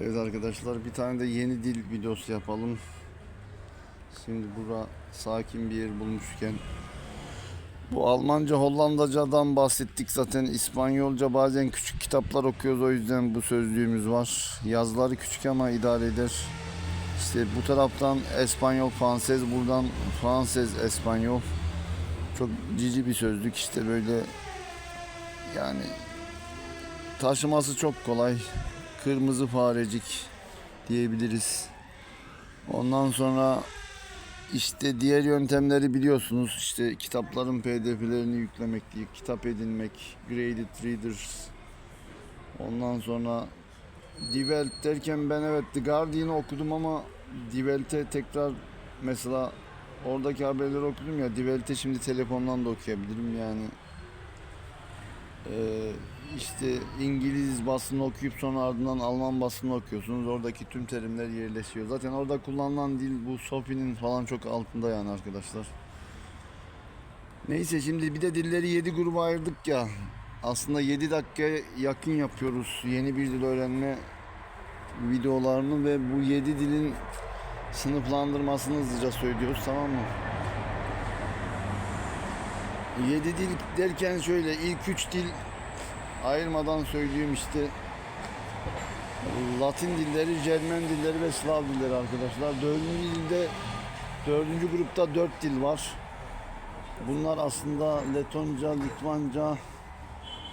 Evet arkadaşlar bir tane de yeni dil videosu yapalım. Şimdi bura sakin bir yer bulmuşken. Bu Almanca, Hollandacadan bahsettik zaten. İspanyolca bazen küçük kitaplar okuyoruz o yüzden bu sözlüğümüz var. Yazıları küçük ama idare eder. İşte bu taraftan Espanyol, Fransız, buradan Fransız, Espanyol. Çok cici bir sözlük işte böyle yani taşıması çok kolay. Kırmızı farecik diyebiliriz. Ondan sonra işte diğer yöntemleri biliyorsunuz. İşte kitapların pdf'lerini yüklemek, kitap edinmek, graded readers. Ondan sonra Welt derken ben evet The Guardian'ı okudum ama Die Welt'e tekrar mesela oradaki haberleri okudum ya Die Welt'e şimdi telefondan da okuyabilirim yani. Ee, işte İngiliz basını okuyup sonra ardından Alman basını okuyorsunuz. Oradaki tüm terimler yerleşiyor. Zaten orada kullanılan dil bu Sophie'nin falan çok altında yani arkadaşlar. Neyse şimdi bir de dilleri 7 gruba ayırdık ya. Aslında 7 dakikaya yakın yapıyoruz yeni bir dil öğrenme videolarını ve bu 7 dilin sınıflandırmasını hızlıca söylüyoruz tamam mı? 7 dil derken şöyle ilk 3 dil ayırmadan söyleyeyim işte Latin dilleri, Cermen dilleri ve Slav dilleri arkadaşlar. Dördüncü dilde dördüncü grupta dört dil var. Bunlar aslında Letonca, Litvanca,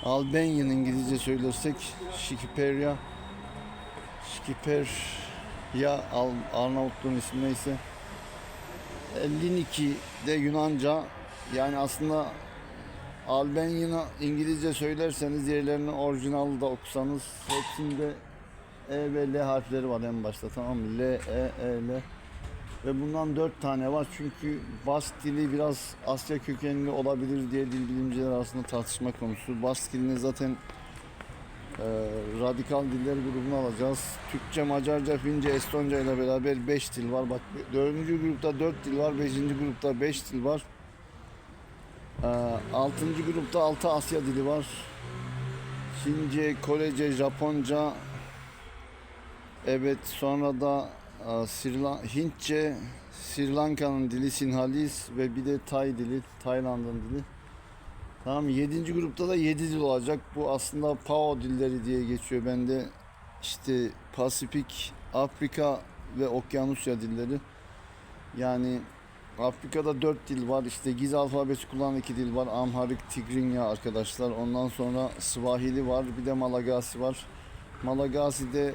Albanian İngilizce söylersek Şikiperya, Şikiperya Arnavutluğun ismi neyse. Liniki de Yunanca yani aslında Albanya'nı İngilizce söylerseniz yerlerini orijinal da okusanız hepsinde E ve L harfleri var en başta tamam mı? L, E, E, L. Ve bundan dört tane var çünkü Bask dili biraz Asya kökenli olabilir diye dil bilimciler arasında tartışma konusu. Bask dilini zaten e, radikal diller grubuna alacağız. Türkçe, Macarca, Fince, Estonca ile beraber 5 dil var. Bak dördüncü grupta 4 dil var, beşinci grupta 5 dil var. Ee, Altıncı grupta altı Asya dili var. Çince, Korece, Japonca. Evet sonra da e, Sri Lan- Hintçe, Sri Lanka'nın dili Sinhalese ve bir de Tay dili, Tayland'ın dili. Tamam yedinci grupta da yedi dil olacak. Bu aslında PAO dilleri diye geçiyor bende. İşte Pasifik, Afrika ve Okyanusya dilleri. Yani Afrika'da dört dil var. İşte Giz alfabesi kullanan iki dil var. Amharik, Tigrinya arkadaşlar. Ondan sonra Swahili var. Bir de Malagasi var. Malagasi'de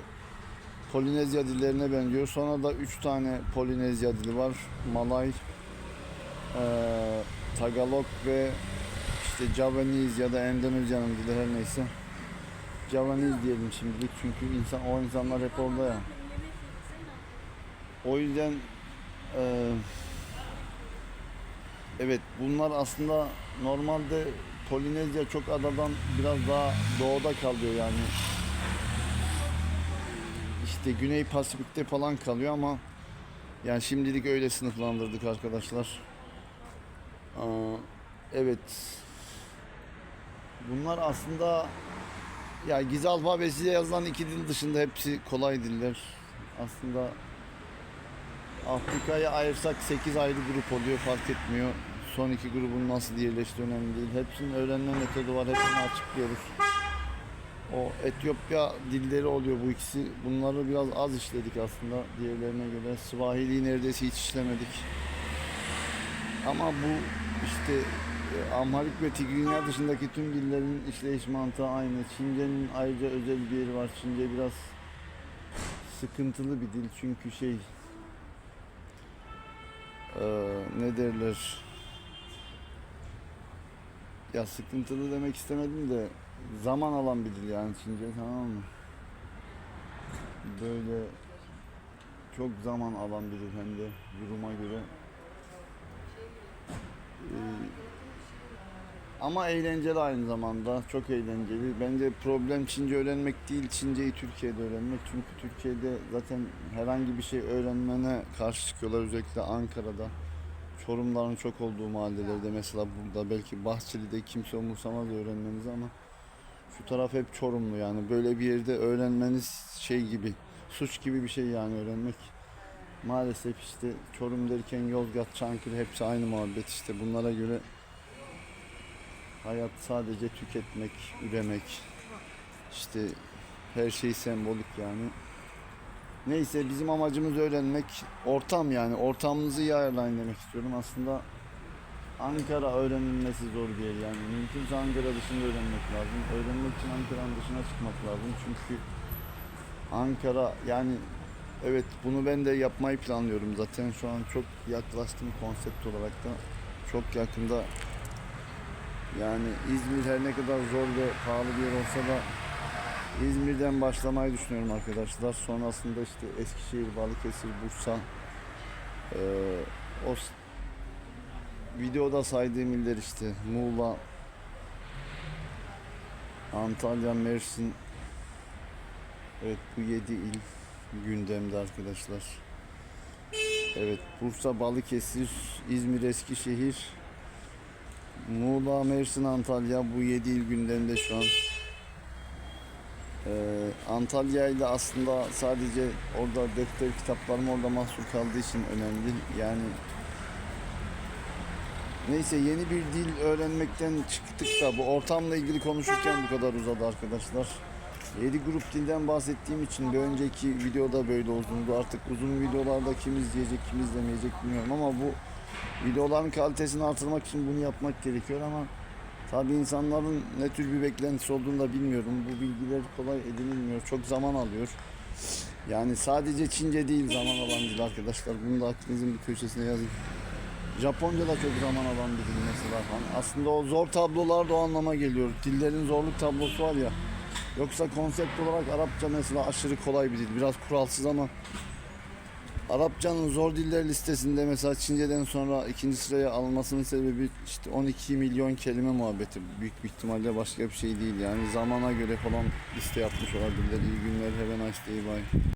Polinezya dillerine benziyor. Sonra da üç tane Polinezya dili var. Malay, eee, Tagalog ve işte Javanese ya da Endonezya'nın dili her neyse. Javanese diyelim şimdilik çünkü insan o insanlar hep orada ya. O yüzden eee Evet bunlar aslında normalde Polinezya çok adadan biraz daha doğuda kalıyor yani. İşte Güney Pasifik'te falan kalıyor ama yani şimdilik öyle sınıflandırdık arkadaşlar. Aa, evet. Bunlar aslında ya Giz alfabesiyle yazılan iki dil dışında hepsi kolay diller. Aslında Afrika'ya ayırsak 8 ayrı grup oluyor fark etmiyor. Son iki grubun nasıl yerleştiği önemli değil. Hepsinin öğrenme metodu var. Hepsini açıklıyoruz. O Etiyopya dilleri oluyor bu ikisi. Bunları biraz az işledik aslında diğerlerine göre. Swahili'yi neredeyse hiç işlemedik. Ama bu işte e, Amharik ve Tigrinya dışındaki tüm dillerin işleyiş mantığı aynı. Çince'nin ayrıca özel bir yeri var. Çince biraz sıkıntılı bir dil çünkü şey eee, ne derler ya sıkıntılı demek istemedim de zaman alan bir dil yani Çince tamam mı? Böyle çok zaman alan bir dil hem de duruma göre. Ee, ama eğlenceli aynı zamanda. Çok eğlenceli. Bence problem Çince öğrenmek değil, Çinceyi Türkiye'de öğrenmek. Çünkü Türkiye'de zaten herhangi bir şey öğrenmene karşı çıkıyorlar. Özellikle Ankara'da. Çorumların çok olduğu mahallelerde mesela burada belki Bahçeli'de kimse umursamaz öğrenmenizi ama şu taraf hep Çorumlu yani böyle bir yerde öğrenmeniz şey gibi suç gibi bir şey yani öğrenmek. Maalesef işte Çorum derken Yozgat, Çankırı hepsi aynı muhabbet işte bunlara göre hayat sadece tüketmek, üremek işte her şey sembolik yani. Neyse bizim amacımız öğrenmek. Ortam yani ortamınızı iyi ayarlayın demek istiyorum. Aslında Ankara öğrenilmesi zor değil yani. Mümkünse Ankara dışında öğrenmek lazım. Öğrenmek için Ankara'nın dışına çıkmak lazım. Çünkü Ankara yani evet bunu ben de yapmayı planlıyorum zaten. Şu an çok yaklaştım konsept olarak da. Çok yakında yani İzmir her ne kadar zor ve pahalı bir yer olsa da İzmir'den başlamayı düşünüyorum arkadaşlar. Sonrasında işte Eskişehir, Balıkesir, Bursa eee, o videoda saydığım iller işte Muğla, Antalya, Mersin Evet bu 7 il gündemde arkadaşlar. Evet Bursa, Balıkesir, İzmir, Eskişehir, Muğla, Mersin, Antalya bu 7 il gündemde şu an. Ee, Antalya ile aslında sadece orada defter kitaplarım orada mahsur kaldığı için önemli. Yani neyse yeni bir dil öğrenmekten çıktık da bu ortamla ilgili konuşurken bu kadar uzadı arkadaşlar. 7 grup dilden bahsettiğim için bir önceki videoda böyle uzundu. Artık uzun videolarda kim izleyecek kim izlemeyecek bilmiyorum ama bu videoların kalitesini artırmak için bunu yapmak gerekiyor ama Tabii insanların ne tür bir beklentisi olduğunu da bilmiyorum. Bu bilgiler kolay edinilmiyor. Çok zaman alıyor. Yani sadece Çince değil zaman alan dil arkadaşlar. Bunu da aklınızın bir köşesine yazın. Japonca da çok zaman alan bir dil mesela falan. Aslında o zor tablolar da o anlama geliyor. Dillerin zorluk tablosu var ya. Yoksa konsept olarak Arapça mesela aşırı kolay bir dil. Biraz kuralsız ama Arapçanın zor diller listesinde mesela Çince'den sonra ikinci sıraya alınmasının sebebi işte 12 milyon kelime muhabbeti. Büyük bir ihtimalle başka bir şey değil yani. Zamana göre falan liste yapmış olabilirler. İyi günler, have a nice day, bye.